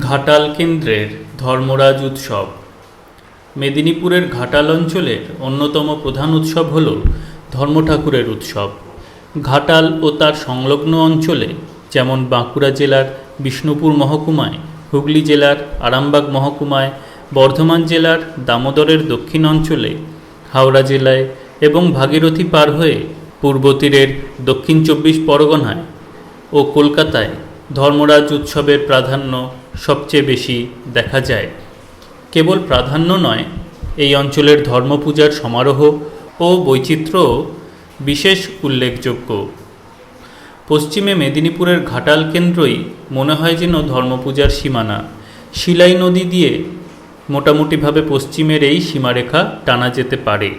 ঘাটাল কেন্দ্রের ধর্মরাজ উৎসব। মেদিনীপুরের ঘাটাল অঞ্চলের অন্যতম প্রধান উৎসব হল ধর্ম ঠাকুরের উৎসব। ঘাটাল ও তার সংলগ্ন অঞ্চলে, যেমন বাঁকুড়া জেলার বিষ্ণুপুর মহকুমায়, হুগলি জেলার আরামবাগ মহকুমায়, বর্ধমান জেলার দামোদরের দক্ষিণ অঞ্চলে, হাওড়া জেলায় এবং ভাগীরথী পার হয়ে পূর্ব তীরের দক্ষিণ চব্বিশ পরগনায় ও কলকাতায় ধর্মরাজ উৎসবের প্রাধান্য সবচেয়ে বেশি দেখা যায়। কেবল প্রাধান্য নয়, এই অঞ্চলের ধর্মপূজার সমারোহ ও বৈচিত্র্যও বিশেষ উল্লেখযোগ্য। পশ্চিমে মেদিনীপুরের ঘাটাল কেন্দ্রই মনে হয় যেন ধর্মপূজার সীমানা। শিলাই নদী দিয়ে মোটামুটিভাবে পশ্চিমের এই সীমারেখা টানা যেতে পারে।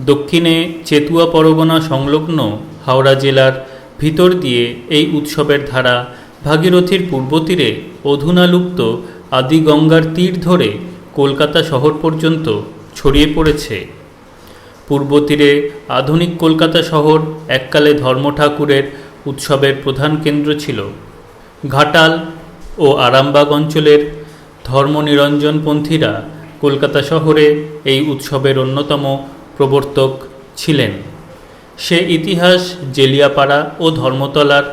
দক্ষিণে চেতুয়া পরগনা সংলগ্ন হাওড়া জেলার ভিতর দিয়ে এই উৎসবের ধারা ভাগীরথীর পূর্ব তীরে অধুনালুপ্ত আদি গঙ্গার তীর ধরে কলকাতা শহর পর্যন্ত ছড়িয়ে পড়েছে। পূর্ব তীরে আধুনিক কলকাতা শহর এককালে ধর্ম ঠাকুরের উৎসবের প্রধান কেন্দ্র ছিল। ঘাটাল ও আরামবাগ অঞ্চলের ধর্মনিরঞ্জনপন্থীরা কলকাতা শহরে এই উৎসবের অন্যতম প্রবর্তক ছিলেন। সে ইতিহাস জেলিয়াপাড়া ও ধর্মতলার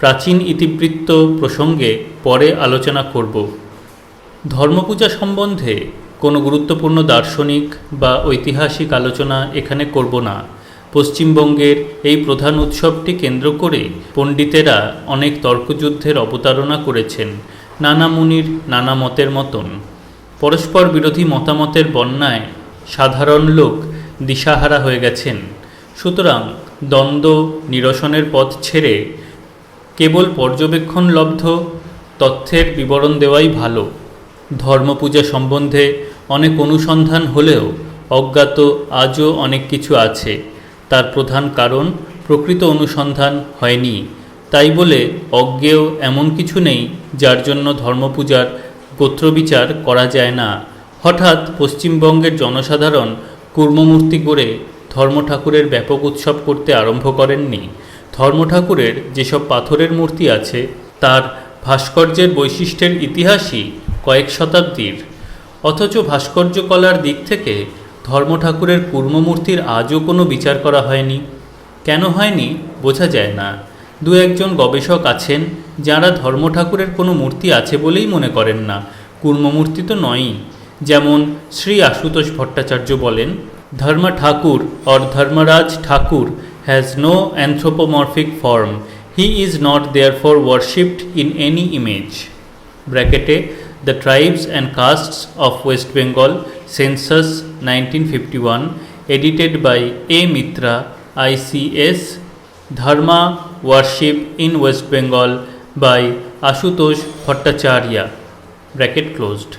প্রাচীন ইতিবৃত্ত প্রসঙ্গে পরে আলোচনা করব। ধর্মপূজা সম্বন্ধে কোনো গুরুত্বপূর্ণ দার্শনিক বা ঐতিহাসিক আলোচনা এখানে করব না। পশ্চিমবঙ্গের এই প্রধান উৎসবটি কেন্দ্র করে পণ্ডিতেরা অনেক তর্কযুদ্ধের অবতারণা করেছেন, নানা মুনির, নানা মতের মতন। পরস্পর বিরোধী মতামতের বন্যায় সাধারণ লোক দিশাহারা হয়ে গেছেন। সুতরাং দ্বন্দ্ব নিরসনের পথ ছেড়ে কেবল পর্যবেক্ষণলব্ধ তথ্যের বিবরণ দেওয়াই ভালো। ধর্মপূজা সম্বন্ধে অনেক অনুসন্ধান হলেও অজ্ঞাত আজও অনেক কিছু আছে। তার প্রধান কারণ, প্রকৃত অনুসন্ধান হয়নি। তাই বলে অজ্ঞেয় এমন কিছু নেই যার জন্য ধর্মপূজার গোত্রবিচার করা যায় না। হঠাৎ পশ্চিমবঙ্গের জনসাধারণ কুর্মমূর্তি করে ধর্ম ঠাকুরের ব্যাপক উৎসব করতে আরম্ভ করেননি। ধর্ম ঠাকুরের যেসব পাথরের মূর্তি আছে, তার ভাস্কর্যের বৈশিষ্ট্যের ইতিহাসই কয়েক শতাব্দীর। অথচ ভাস্কর্য কলার দিক থেকে ধর্ম ঠাকুরের কুর্মমূর্তির আজও কোনো বিচার করা হয়নি। কেন হয়নি, বোঝা যায় না। দু একজন গবেষক আছেন, যারা ধর্ম ঠাকুরের কোনো মূর্তি আছে বলেই মনে করেন না। কুর্মমূর্তি তো নয়ই, যেমন শ্রী আশুতোষ ভট্টাচার্য বলেন Dharma Thakur or Dharmaraj Thakur has no anthropomorphic form he is not there for worshipped in any image ব্র্যাকেটে the tribes and castes of West Bengal census nineteen fifty one edited by A Mitra ICS Dharma worship in West Bengal by Ashutosh Bhattacharya bracket closed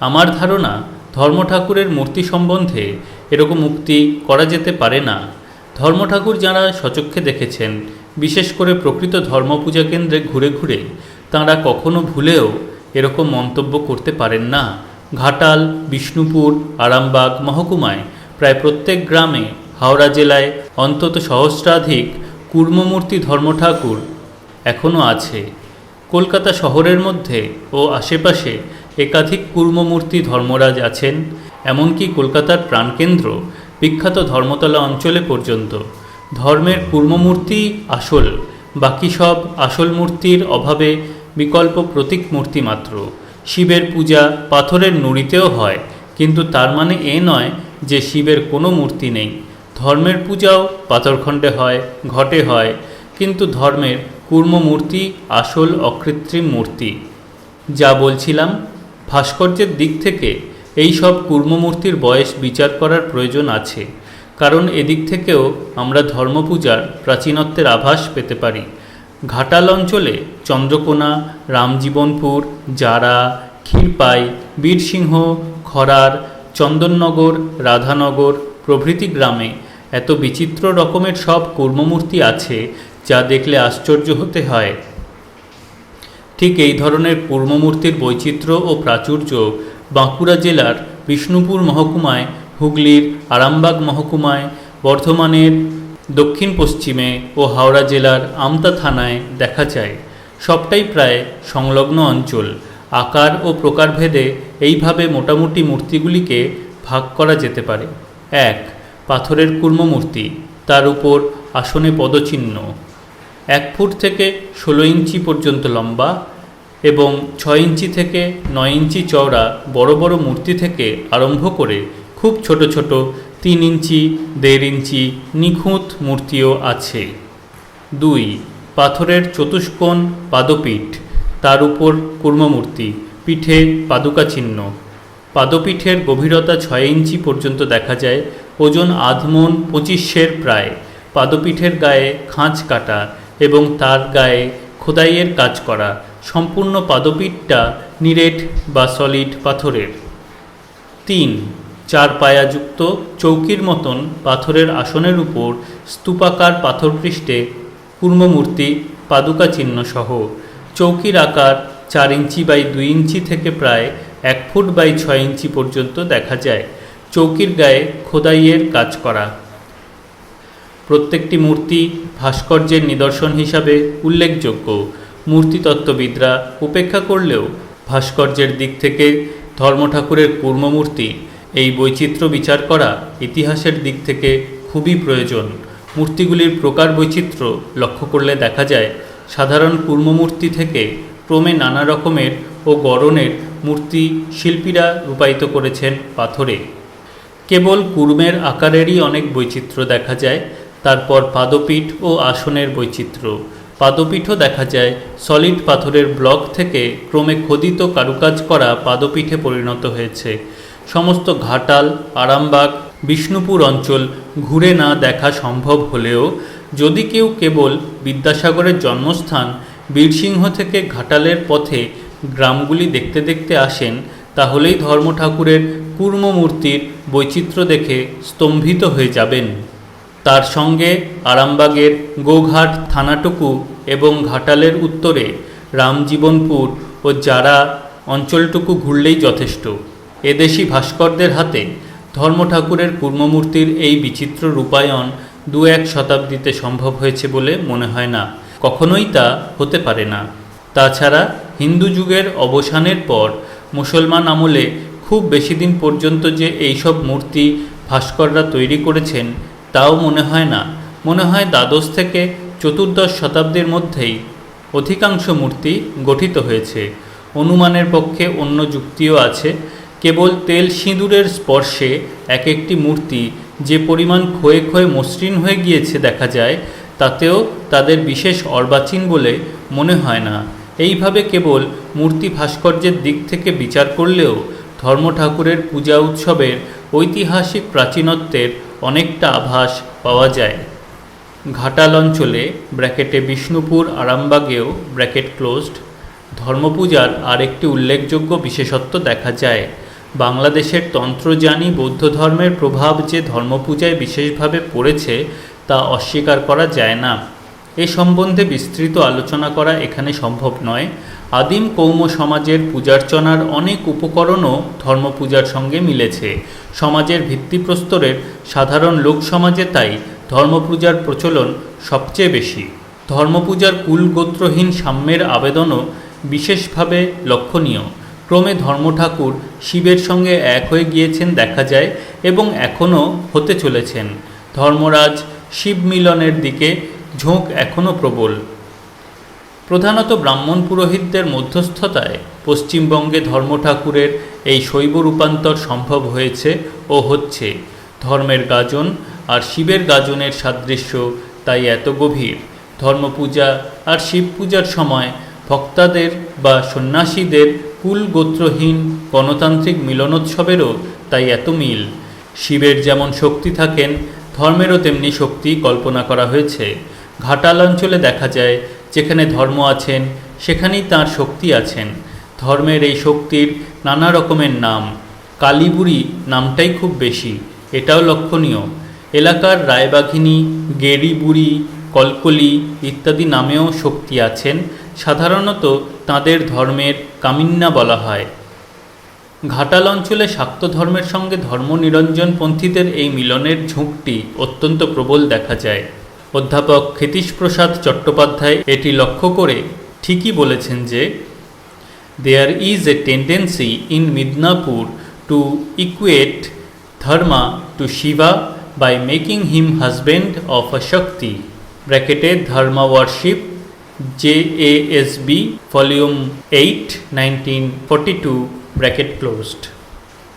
আমার ধারণা ধর্ম ঠাকুরের মূর্তি সম্বন্ধে এরকম উক্তি করা যেতে পারে না। ধর্ম ঠাকুর যাঁরা সচক্ষে দেখেছেন, বিশেষ করে প্রকৃত ধর্মপূজা কেন্দ্রে ঘুরে ঘুরে, তাঁরা কখনো ভুলেও এরকম মন্তব্য করতে পারেন না। ঘাটাল, বিষ্ণুপুর, আরামবাগ মহকুমায় প্রায় প্রত্যেক গ্রামে হাওড়া জেলায় অন্তত সহস্রাধিক কুর্মমূর্তি ধর্ম ঠাকুর এখনও আছে। কলকাতা শহরের মধ্যে ও আশেপাশে একাধিক কুর্মমূর্তি ধর্মরাজ আছেন, এমনকি কলকাতার প্রাণকেন্দ্র বিখ্যাত ধর্মতলা অঞ্চলে পর্যন্ত। ধর্মের কুর্মমূর্তি আসল, বাকি সব আসল মূর্তির অভাবে বিকল্প প্রতীক মূর্তি মাত্র। শিবের পূজা পাথরের নুড়িতেও হয়, কিন্তু তার মানে এ নয় যে শিবের কোনো মূর্তি নেই। ধর্মের পূজাও পাথরখণ্ডে হয়, ঘটে হয়, কিন্তু ধর্মের কুর্ম মূর্তি আসল অকৃত্রিম মূর্তি। যা বলছিলাম ভাস্কর্যের দিক থেকে এই সব কুর্মমূর্তির বয়স বিচার করার প্রয়োজন আছে, কারণ এদিক থেকেও আমরা ধর্মপূজার প্রাচীনত্বের আভাস পেতে পারি। ঘাটাল অঞ্চলে চন্দ্রকোনা, রামজীবনপুর, জারা, ক্ষীরপাই, বীরসিংহ, খরার, চন্দননগর, রাধানগর প্রভৃতি গ্রামে এত বিচিত্র রকমের সব কুর্মমূর্তি আছে, যা দেখলে আশ্চর্য হতে হয়। ঠিক এই ধরনের কুর্মমূর্তির বৈচিত্র্য ও প্রাচুর্য বাঁকুড়া জেলার বিষ্ণুপুর মহকুমায়, হুগলির আরামবাগ মহকুমায়, বর্ধমানের দক্ষিণ পশ্চিমে ও হাওড়া জেলার আমতা থানায় দেখা যায়। সবটাই প্রায় সংলগ্ন অঞ্চল। আকার ও প্রকারভেদে এইভাবে মোটামুটি মূর্তিগুলিকে ভাগ করা যেতে পারে। এক, পাথরের কুর্ম মূর্তি তার উপর আসনে পদচিহ্ন। এক ফুট থেকে ষোলো ইঞ্চি পর্যন্ত লম্বা এবং ছয় ইঞ্চি থেকে নয় ইঞ্চি চওড়া বড় বড় মূর্তি থেকে আরম্ভ করে খুব ছোট ছোট তিন ইঞ্চি, দেড় ইঞ্চি নিখুঁত মূর্তিও আছে। দুই, পাথরের চতুষ্কোণ পাদপীঠ, তার উপর কুর্মমূর্তি, পিঠে পাদুকা চিহ্ন পাদপীঠের গভীরতা ছয় ইঞ্চি পর্যন্ত দেখা যায়, ওজন আধমন পঁচিশের প্রায়। পাদপীঠের গায়ে খাঁজ কাটা এবং তার গায়ে খোদাইয়ের কাজ করা সম্পূর্ণ পাদপীঠটা নিরেট বা সলিড পাথরের। তিন, চার পায়াযুক্ত চৌকির মতন পাথরের আসনের উপর স্তূপাকার পাথরপৃষ্ঠে কূর্মমূর্তি পাদুকা চিহ্ন সহ চৌকির আকার চার ইঞ্চি বাই দুই ইঞ্চি থেকে প্রায় এক ফুট বাই ছয় ইঞ্চি পর্যন্ত দেখা যায়। চৌকির গায়ে খোদাইয়ের কাজ করা। প্রত্যেকটি মূর্তি ভাস্কর্যের নিদর্শন হিসাবে উল্লেখযোগ্য। মূর্তিতত্ত্ববিদরা উপেক্ষা করলেও ভাস্কর্যের দিক থেকে ধর্ম ঠাকুরের কুর্মমূর্তি, এই বৈচিত্র্য বিচার করা ইতিহাসের দিক থেকে খুবই প্রয়োজন। মূর্তিগুলির প্রকার বৈচিত্র্য লক্ষ্য করলে দেখা যায়, সাধারণ কুর্মমূর্তি থেকে ক্রমে নানা রকমের ও গড়নের মূর্তি শিল্পীরা রূপায়িত করেছেন পাথরে। কেবল কুর্মের আকারেরই অনেক বৈচিত্র্য দেখা যায় তারপর পাদপীঠ ও আসনের বৈচিত্র্য। পাদপীঠও দেখা যায়, সলিড পাথরের ব্লক থেকে ক্রমে খোদিত কারুকাজ করা পাদপীঠে পরিণত হয়েছে। সমস্ত ঘাটাল, আরামবাগ, বিষ্ণুপুর অঞ্চল ঘুরে না দেখা সম্ভব হলেও, যদি কেউ কেবল বিদ্যাসাগরের জন্মস্থান বীরসিংহ থেকে ঘাটালের পথে গ্রামগুলি দেখতে দেখতে আসেন, তাহলেই ধর্ম ঠাকুরের কুর্ম মূর্তির বৈচিত্র্য দেখে স্তম্ভিত হয়ে যাবেন। তার সঙ্গে আরামবাগের গোঘাট থানাটুকু এবং ঘাটালের উত্তরে রামজীবনপুর ও যারা অঞ্চলটুকু ঘুরলেই যথেষ্ট। এদেশি ভাস্করদের হাতে ধর্ম ঠাকুরের কুর্মমূর্তির এই বিচিত্র রূপায়ণ দু এক শতাব্দীতে সম্ভব হয়েছে বলে মনে হয় না। কখনোই তা হতে পারে না। তাছাড়া হিন্দু যুগের অবসানের পর মুসলমান আমলে খুব বেশি দিন পর্যন্ত যে এইসব মূর্তি ভাস্কররা তৈরি করেছেন তাও মনে হয় না। মনে হয় দ্বাদশ থেকে চতুর্দশ শতাব্দীর মধ্যেই অধিকাংশ মূর্তি গঠিত হয়েছে। অনুমানের পক্ষে অন্য যুক্তিও আছে। কেবল তেল সিঁদুরের স্পর্শে এক একটি মূর্তি যে পরিমাণ ক্ষয়ে ক্ষয়ে মসৃণ হয়ে গিয়েছে দেখা যায়, তাতেও তাদের বিশেষ অর্বাচীন বলে মনে হয় না। এইভাবে কেবল মূর্তি ভাস্কর্যের দিক থেকে বিচার করলেও ধর্ম ঠাকুরের পূজা উৎসবের ঐতিহাসিক প্রাচীনত্বের অনেকটা আভাস পাওয়া যায়। ঘাটাল অঞ্চলে ব্র্যাকেটে বিষ্ণুপুর, আরামবাগেও ব্র্যাকেট ক্লোজড। ধর্মপূজার আরেকটি উল্লেখযোগ্য বিশেষত্ব দেখা যায়। বাংলাদেশের তন্ত্রজানী বৌদ্ধ ধর্মের প্রভাব যে ধর্মপূজায় বিশেষভাবে পড়েছে তা অস্বীকার করা যায় না। এ সম্বন্ধে বিস্তৃত আলোচনা করা এখানে সম্ভব নয়। আদিম কৌম সমাজের পূজার্চনার অনেক উপকরণও ধর্মপূজার সঙ্গে মিলেছে। সমাজের ভিত্তিপ্রস্তরের সাধারণ লোক সমাজে তাই ধর্মপূজার প্রচলন সবচেয়ে বেশি। ধর্মপূজার কুলগোত্রহীন সাম্যের আবেদনও বিশেষভাবে লক্ষণীয়। ক্রমে ধর্মঠাকুর শিবের সঙ্গে এক হয়ে গিয়েছেন দেখা যায় এবং এখনও হতে চলেছেন। ধর্মরাজ শিব মিলনের দিকে ঝোঁক এখনও প্রবল। প্রধানত ব্রাহ্মণ পুরোহিতদের মধ্যস্থতায় পশ্চিমবঙ্গে ধর্ম ঠাকুরের এই শৈব রূপান্তর সম্ভব হয়েছে ও হচ্ছে। ধর্মের গাজন আর শিবের গাজনের সাদৃশ্য তাই এত গভীর। ধর্মপূজা আর শিব পূজার সময় ভক্তাদের বা সন্ন্যাসীদের কুল গোত্রহীন গণতান্ত্রিক মিলনোৎসবেরও তাই এত মিল। শিবের যেমন শক্তি থাকেন, ধর্মেরও তেমনি শক্তি কল্পনা করা হয়েছে। ঘাটাল অঞ্চলে দেখা যায় যেখানে ধর্ম আছেন, সেখানেই তার শক্তি আছেন। ধর্মের এই শক্তির নানা রকমের নাম। কালীবুড়ি নামটাই খুব বেশি, এটাও লক্ষণীয়। এলাকার রায়বাঘিনী গেরিবুড়ি কলকলি ইত্যাদি নামেও শক্তি আছেন, সাধারণত তাদের ধর্মের কামিন্না বলা হয়। ঘাটাল অঞ্চলে শাক্ত ধর্মের সঙ্গে ধর্মনিরঞ্জন পন্থীদের এই মিলনের ঝোঁকটি অত্যন্ত প্রবল দেখা যায়। অধ্যাপক ক্ষিতীশ প্রসাদ চট্টোপাধ্যায় এটি লক্ষ্য করে ঠিকই বলেছেন যে there is a tendency in Midnapore to equate Dharma to Shiva by making him husband of a Shakti ব্র্যাকেটে Dharma worship J A S B volume eight nineteen forty two bracket closed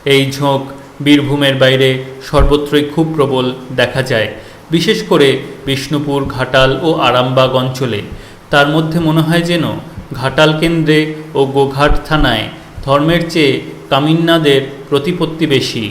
এই ঝোঁক বীরভূমের বাইরে সর্বত্রই খুব প্রবল দেখা যায়। বিশেষ করে বিষ্ণুপুর, ঘাটাল ও আরামবাগ অঞ্চলে। তার মধ্যে মনে হয় যেন ঘাটাল কেন্দ্রে ও গোঘাট থানায় ধর্মের চেয়ে কামিন্নাদের প্রতিপত্তি বেশি।